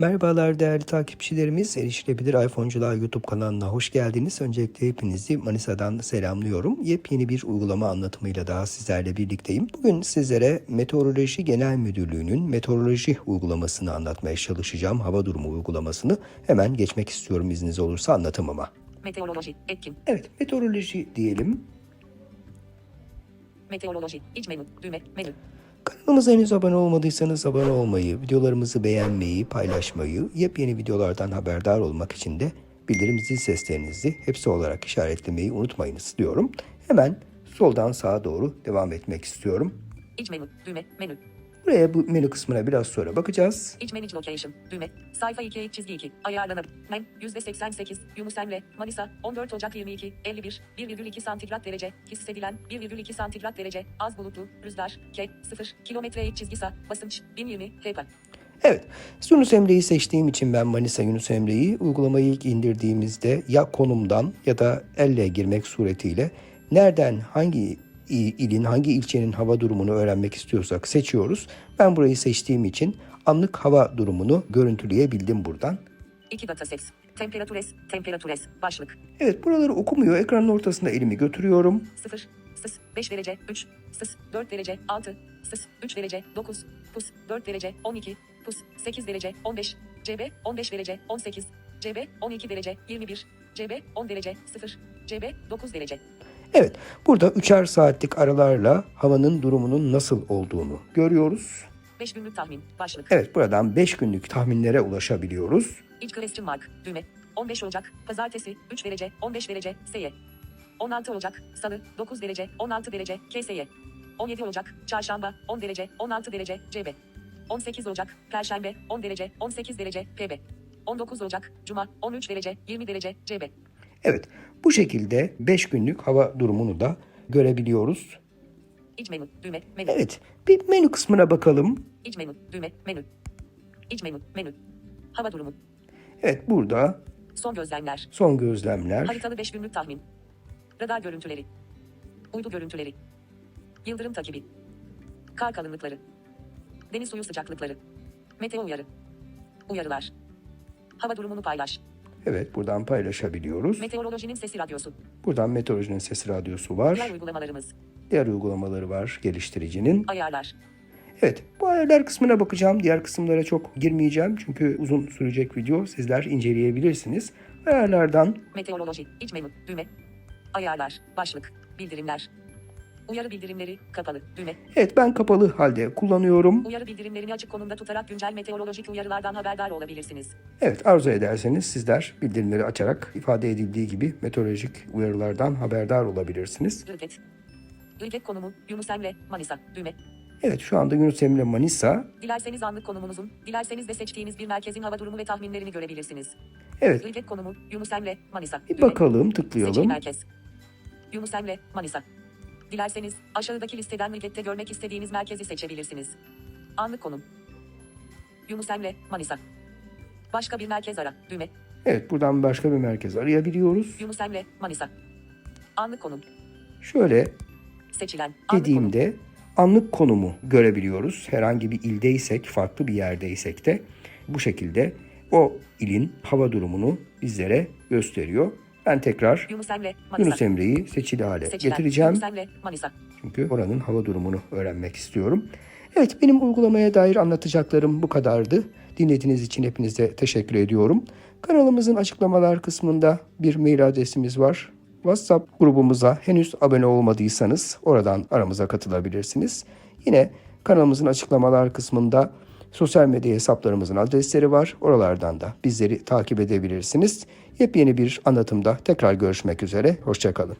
Merhabalar değerli takipçilerimiz. Erişilebilir iPhone'cular YouTube kanalına hoş geldiniz. Öncelikle hepinizi Manisa'dan selamlıyorum. Yepyeni bir uygulama anlatımıyla daha sizlerle birlikteyim. Bugün sizlere Meteoroloji Genel Müdürlüğü'nün meteoroloji uygulamasını anlatmaya çalışacağım. Hava durumu uygulamasını. Hemen geçmek istiyorum izniniz olursa anlatımıma. Meteoroloji, etkin. Evet, meteoroloji diyelim. Meteoroloji, iç menü, düğme, menü. Kanalımıza henüz abone olmadıysanız abone olmayı, videolarımızı beğenmeyi, paylaşmayı, yepyeni videolardan haberdar olmak için de bildirim zil seslerinizi hepsi olarak işaretlemeyi unutmayınız diyorum. Hemen soldan sağa doğru devam etmek istiyorum. İç menü, düğme, menü. Buraya bu menü kısmına biraz sonra bakacağız. İç manage location, düğme. Sayfa 2 ilk çizgi 2. Ayarlanabilir. Nem, %88. Yunus Emre, Manisa, 14 Ocak 22, 51, 1,2 santigrat derece. Hissedilen, 1,2 santigrat derece. Az bulutlu, rüzgar, K, 0, kilometre iç çizgi sa, basınç, 1020, HP. Evet, Yunus Emre'yi seçtiğim için ben Manisa Yunus Emre'yi uygulamayı ilk indirdiğimizde ya konumdan ya da elle girmek suretiyle nereden hangi ilin, hangi ilçenin hava durumunu öğrenmek istiyorsak seçiyoruz. Ben burayı seçtiğim için anlık hava durumunu görüntüleyebildim buradan. 2 datasets. Temperatures, temperatures, başlık. Evet buraları okumuyor. Ekranın ortasında elimi götürüyorum. 0, sıs, 5 derece, 3, sıs, 4 derece, 6, sıs, 3 derece, 9, pus, 4 derece, 12, pus, 8 derece, 15, CB, 15 derece, 18, CB, 12 derece, 21, CB, 10 derece, 0, CB, 9 derece. Evet burada üçer saatlik aralarla havanın durumunun nasıl olduğunu görüyoruz. 5 günlük tahmin, başlık. Evet buradan 5 günlük tahminlere ulaşabiliyoruz. İlk question mark, düğme. 15 Ocak, Pazartesi, 3 derece, 15 derece, SY. 16 Ocak, Salı, 9 derece, 16 derece, KSY. 17 Ocak, Çarşamba, 10 derece, 16 derece, CB. 18 Ocak, Perşembe, 10 derece, 18 derece, PB. 19 Ocak, Cuma, 13 derece, 20 derece, CB. Evet bu şekilde 5 günlük hava durumunu da görebiliyoruz. İç menü, düğme, menü. Evet bir menü kısmına bakalım. İç menü, düğme, menü. İç menü, menü. Hava durumu. Evet burada Son gözlemler. son gözlemler. Haritalı 5 günlük tahmin. Radar görüntüleri. Uydu görüntüleri. Yıldırım takibi. Kar kalınlıkları. Deniz suyu sıcaklıkları. Meteo uyarı. Uyarılar. Hava durumunu paylaş. Evet buradan paylaşabiliyoruz. Meteorolojinin sesi radyosu. Buradan meteorolojinin sesi radyosu var. Diğer uygulamalarımız. Diğer uygulamaları var geliştiricinin. Ayarlar. Evet bu ayarlar kısmına bakacağım. Diğer kısımlara çok girmeyeceğim. Çünkü uzun sürecek video sizler inceleyebilirsiniz. Ayarlardan Meteoroloji. iç menü. Düğme. Ayarlar. Başlık. Bildirimler. Uyarı bildirimleri. Kapalı. Düğme. evet ben kapalı halde kullanıyorum. Uyarı bildirimlerini açık konumda tutarak güncel meteorolojik uyarılardan haberdar olabilirsiniz. Evet arzu ederseniz sizler bildirimleri açarak ifade edildiği gibi meteorolojik uyarılardan haberdar olabilirsiniz. Ilget. Ilget konumu. Yunus Emre. Manisa. Düğme. Evet şu anda Yunus Emre Manisa. Dilerseniz anlık konumunuzun, dilerseniz de seçtiğiniz bir merkezin hava durumu ve tahminlerini görebilirsiniz. Evet Ilget konumu, Yunus Emre, Manisa. bir Düğme. bakalım tıklayalım. merkez. Yunus Emre, Manisa. Dilerseniz aşağıdaki listeden Ilget'te görmek istediğiniz merkezi seçebilirsiniz. Anlık konum. Yunus Emre, Manisa. Başka bir merkez ara. Düğme. Evet buradan başka bir merkez arayabiliyoruz. Yunus Emre, Manisa. Anlık konum. Şöyle Seçilen. Anlık konum. dediğimde anlık konumu görebiliyoruz. Herhangi bir ildeysek, farklı bir yerdeysek de bu şekilde o ilin hava durumunu bizlere gösteriyor. Ben tekrar Yunus Emre'yi seçili hale Seçilen. getireceğim. Çünkü oranın hava durumunu öğrenmek istiyorum. Evet benim uygulamaya dair anlatacaklarım bu kadardı. Dinlediğiniz için hepinize teşekkür ediyorum. Kanalımızın açıklamalar kısmında bir mail adresimiz var. WhatsApp grubumuza henüz abone olmadıysanız oradan aramıza katılabilirsiniz. Yine kanalımızın açıklamalar kısmında sosyal medya hesaplarımızın adresleri var. Oralardan da bizleri takip edebilirsiniz. Yepyeni bir anlatımda tekrar görüşmek üzere. Hoşçakalın.